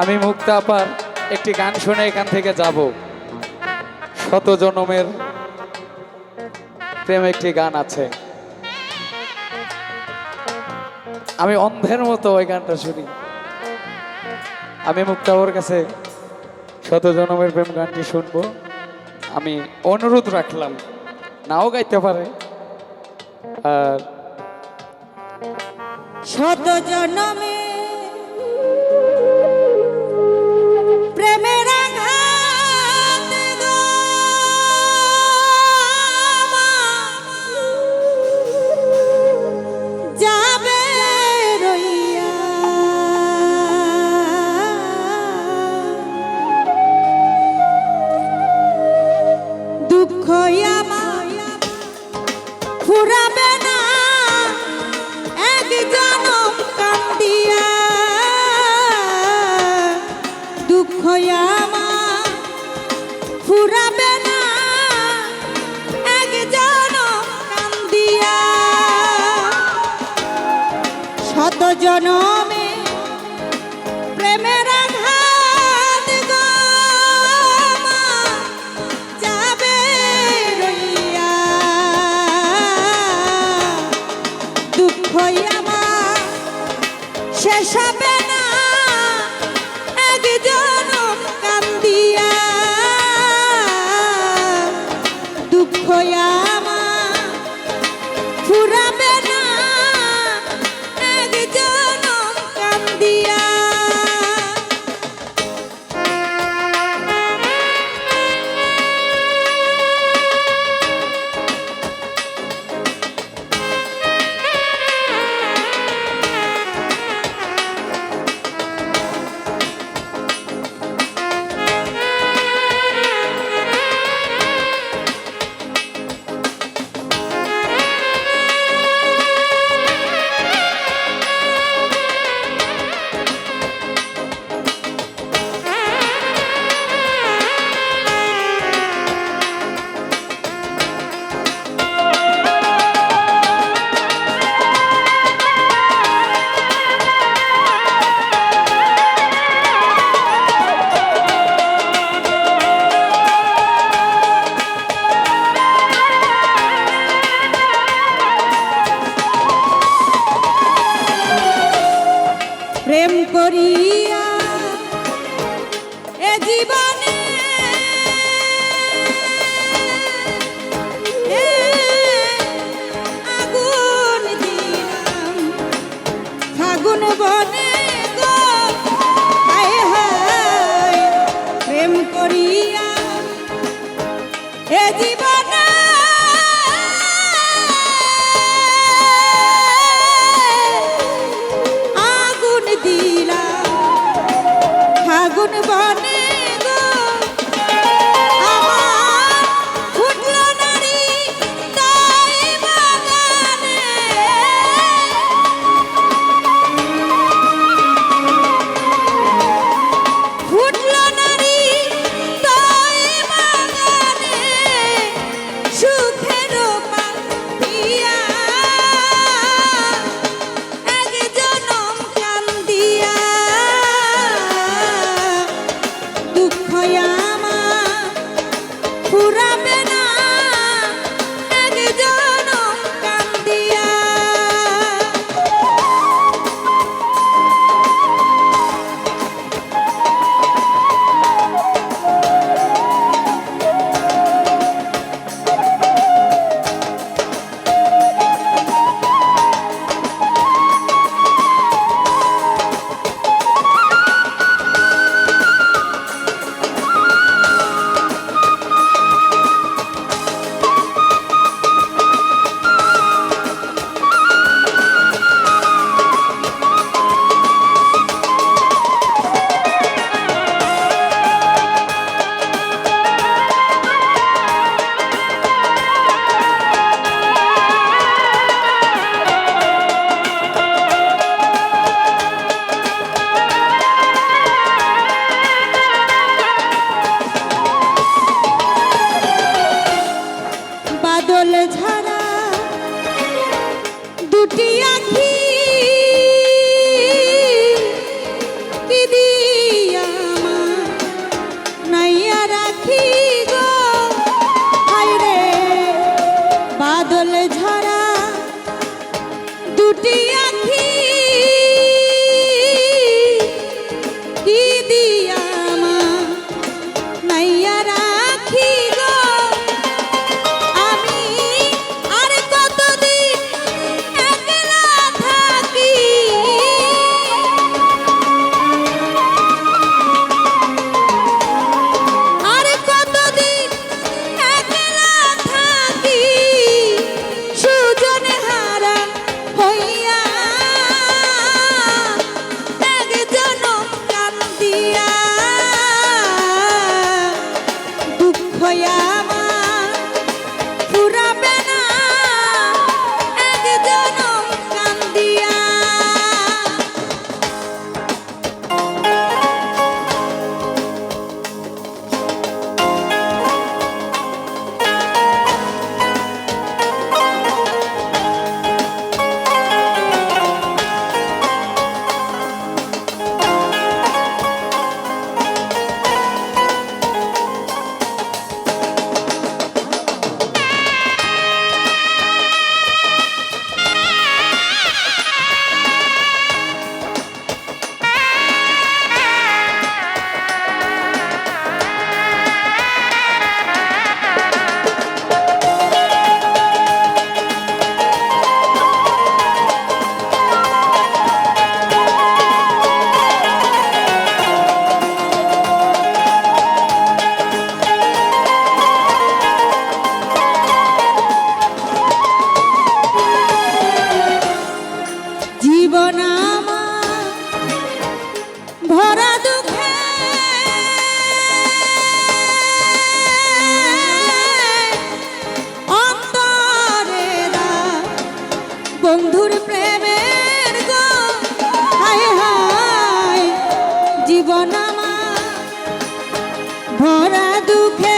আমি মুক্তা আপার একটি গান শুনে এখান থেকে যাব। শত জনমের প্রেম একটি গান আছে। আমি অন্ধের মতো ওই গানটা শুনি। আমি মুক্তাবর কাছে শত জনমের প্রেম গানটি শুনব। আমি অনুরোধ রাখলাম, নাও গাইতে পারে। আর শত জনমে ফুরাবে না এক জনম কান্দিয়া। দুঃখ আমার ফুরাবে না এক জনম কান্দিয়া। শত জনমে শেষ ফাগুন দেখো আমা পুরা আমার ভরা দুঃখে। অন্তরে বন্ধুর প্রেমের গো। হায় হায় জীবন আমার। ভরা দুঃখে